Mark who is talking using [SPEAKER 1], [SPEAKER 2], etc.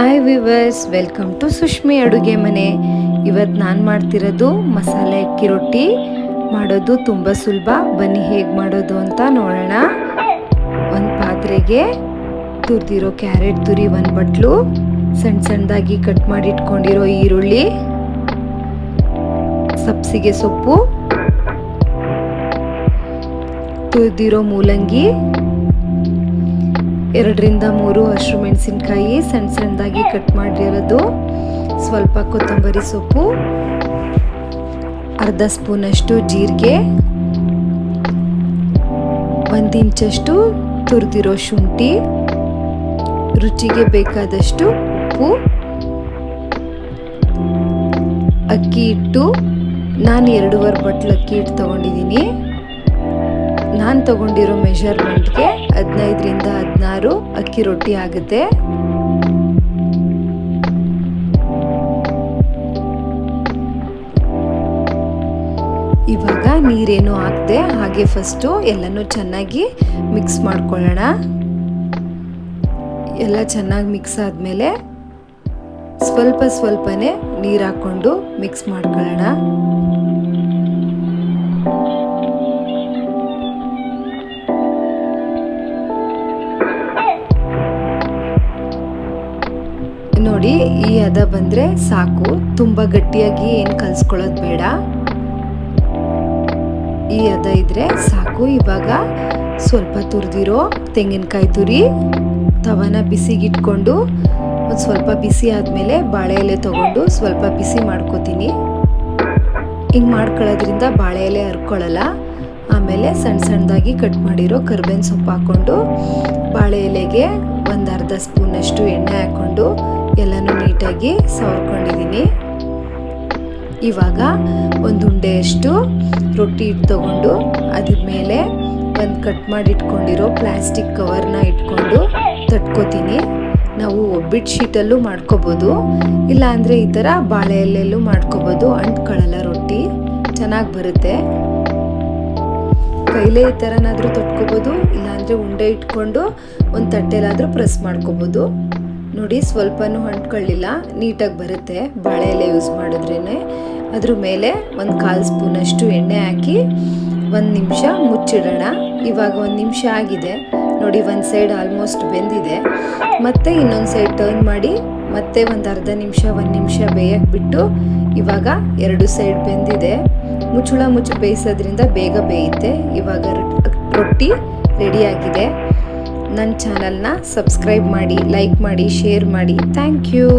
[SPEAKER 1] Hi viewers welcome to Sushmi ಅಡುಗೆ ಮನೆ ಇವತ್ತು ನಾನು ಮಾಡ್ತಿರೋದು ಮಸಾಲೆ ಅಕ್ಕಿ ರೊಟ್ಟಿ. ಮಾಡೋದು ತುಂಬ ಸುಲಭ. ಬನ್ನಿ ಹೇಗೆ ಮಾಡೋದು ಅಂತ ನೋಡೋಣ. ಒಂದು ಪಾತ್ರೆಗೆ ತುರಿದಿರೋ ಕ್ಯಾರೆಟ್ ತುರಿ ಒಂದು ಬಟ್ಲು. ಸಣ್ಣ ಸಣ್ಣದಾಗಿ ಕಟ್ ಮಾಡಿ ಇಟ್ಕೊಂಡಿರೋ ಈರುಳ್ಳಿ. ಸಬ್ಸಿಗೆ ಸೊಪ್ಪು. ತುರಿದಿರೋ ಮೂಲಂಗಿ. ಎರಡರಿಂದ ಮೂರು ಹಸಿರು ಮೆಣಸಿನ್ಕಾಯಿ ಸಣ್ಣ ಸಣ್ಣದಾಗಿ ಕಟ್ ಮಾಡಿರೋದು. ಸ್ವಲ್ಪ ಕೊತ್ತಂಬರಿ ಸೊಪ್ಪು, ಅರ್ಧ ಸ್ಪೂನಷ್ಟು ಜೀರಿಗೆ, ಒಂದು ಇಂಚಷ್ಟು ತುರಿದಿರೋ ಶುಂಠಿ, ರುಚಿಗೆ ಬೇಕಾದಷ್ಟು ಉಪ್ಪು, ಅಕ್ಕಿ ಹಿಟ್ಟು. ನಾನು ಎರಡೂವರೆ ಬಟ್ಲು ಅಕ್ಕಿ ಹಿಟ್ಟು ತೊಗೊಂಡಿದ್ದೀನಿ. ನಾನು ತಗೊಂಡಿರೋ ಮೆಷರ್ಮೆಂಟ್ಗೆ ಹದಿನೈದು ಅಕ್ಕಿ ರೊಟ್ಟಿ ಆಗುತ್ತೆ. ಇವಾಗ ನೀರೇನು ಹಾಕದೆ, ಹಾಗೆ ಫಸ್ಟು ಎಲ್ಲನೂ ಚೆನ್ನಾಗಿ ಮಿಕ್ಸ್ ಮಾಡ್ಕೊಳ್ಳೋಣ. ಎಲ್ಲ ಚೆನ್ನಾಗಿ ಮಿಕ್ಸ್ ಆದಮೇಲೆ ಸ್ವಲ್ಪ ಸ್ವಲ್ಪನೇ ನೀರು ಹಾಕ್ಕೊಂಡು ಮಿಕ್ಸ್ ಮಾಡ್ಕೊಳ್ಳೋಣ. ನೋಡಿ, ಈ ಹದ ಬಂದರೆ ಸಾಕು. ತುಂಬ ಗಟ್ಟಿಯಾಗಿ ಏನು ಕಲಿಸ್ಕೊಳ್ಳೋದು ಬೇಡ. ಈ ಹದ ಇದ್ರೆ ಸಾಕು. ಇವಾಗ ಸ್ವಲ್ಪ ತುರಿದಿರೋ ತೆಂಗಿನಕಾಯಿ ತುರಿ, ತವನ ಬಿಸಿಗಿಟ್ಕೊಂಡು ಒಂದು ಸ್ವಲ್ಪ ಬಿಸಿ ಆದಮೇಲೆ ಬಾಳೆ ಎಲೆ ತೊಗೊಂಡು ಸ್ವಲ್ಪ ಬಿಸಿ ಮಾಡ್ಕೋತೀನಿ. ಹಿಂಗೆ ಮಾಡ್ಕೊಳ್ಳೋದ್ರಿಂದ ಬಾಳೆ ಎಲೆ ಹರ್ಕೊಳ್ಳಲ್ಲ. ಆಮೇಲೆ ಸಣ್ಣ ಸಣ್ಣದಾಗಿ ಕಟ್ ಮಾಡಿರೋ ಕರ್ಬೇವಿನ ಸೊಪ್ಪು ಹಾಕ್ಕೊಂಡು ಬಾಳೆ ಎಲೆಗೆ ಒಂದು ಅರ್ಧ ಸ್ಪೂನಷ್ಟು ಎಣ್ಣೆ ಹಾಕ್ಕೊಂಡು ಎಲ್ಲನೂ ನೀಟಾಗಿ ಸವರ್ಕೊಂಡಿದ್ದೀನಿ. ಇವಾಗ ಒಂದು ಉಂಡೆಯಷ್ಟು ರೊಟ್ಟಿ ಹಿಟ್ಟು ತಗೊಂಡು ಅದ್ರ ಮೇಲೆ ಒಂದು ಕಟ್ ಮಾಡಿ ಇಟ್ಕೊಂಡಿರೋ ಪ್ಲಾಸ್ಟಿಕ್ ಕವರ್ನ ಇಟ್ಕೊಂಡು ತಟ್ಕೋತೀನಿ. ನಾವು ಒಬ್ಬಿಟ್ ಶೀಟಲ್ಲೂ ಮಾಡ್ಕೋಬೋದು. ಇಲ್ಲ ಅಂದರೆ ಈ ಥರ ಬಾಳೆ ಎಲೆಯಲ್ಲೂ ಮಾಡ್ಕೋಬೋದು. ಅಂಟ್ಕೊಳ್ಳಲ್ಲ ರೊಟ್ಟಿ ಚೆನ್ನಾಗಿ ಬರುತ್ತೆ. ಕೈಲೇ ಈ ಥರನಾದರೂ ತಟ್ಕೋಬೋದು. ಇಲ್ಲಾಂದರೆ ಉಂಡೆ ಇಟ್ಕೊಂಡು ಒಂದು ತಟ್ಟೆಲಾದರೂ ಪ್ರೆಸ್ ಮಾಡ್ಕೋಬೋದು. ನೋಡಿ ಸ್ವಲ್ಪನೂ ಅಂಟ್ಕೊಳ್ಳಿಲ್ಲ, ನೀಟಾಗಿ ಬರುತ್ತೆ. ಬಾಳೆ ಎಲೆ ಯೂಸ್ ಮಾಡಿದ್ರೇ ಅದ್ರ ಮೇಲೆ ಒಂದು ಕಾಲು ಸ್ಪೂನಷ್ಟು ಎಣ್ಣೆ ಹಾಕಿ ಒಂದು ನಿಮಿಷ ಮುಚ್ಚಿಡೋಣ. ಇವಾಗ ಒಂದು ನಿಮಿಷ ಆಗಿದೆ. ನೋಡಿ ಒಂದು ಸೈಡ್ ಆಲ್ಮೋಸ್ಟ್ ಬೆಂದಿದೆ. ಮತ್ತೆ ಇನ್ನೊಂದು ಸೈಡ್ ಟರ್ನ್ ಮಾಡಿ ಮತ್ತೆ ಒಂದು ಅರ್ಧ ನಿಮಿಷ, ಒಂದು ನಿಮಿಷ ಬೇಯಕ್ಕೆ ಬಿಟ್ಟು ಇವಾಗ ಎರಡು ಸೈಡ್ ಬೆಂದಿದೆ. ಮುಚ್ಚುಳ ಮುಚ್ಚು ಬೇಯಿಸೋದ್ರಿಂದ ಬೇಗ ಬೇಯುತ್ತೆ. ಇವಾಗ ರೊಟ್ಟಿ ರೆಡಿಯಾಗಿದೆ ನನ್ನ ಚಾನಲ್ನ ಸಬ್ಸ್ಕ್ರೈಬ್ ಮಾಡಿ ಲೈಕ್ ಮಾಡಿ ಶೇರ್ ಮಾಡಿ. Thank you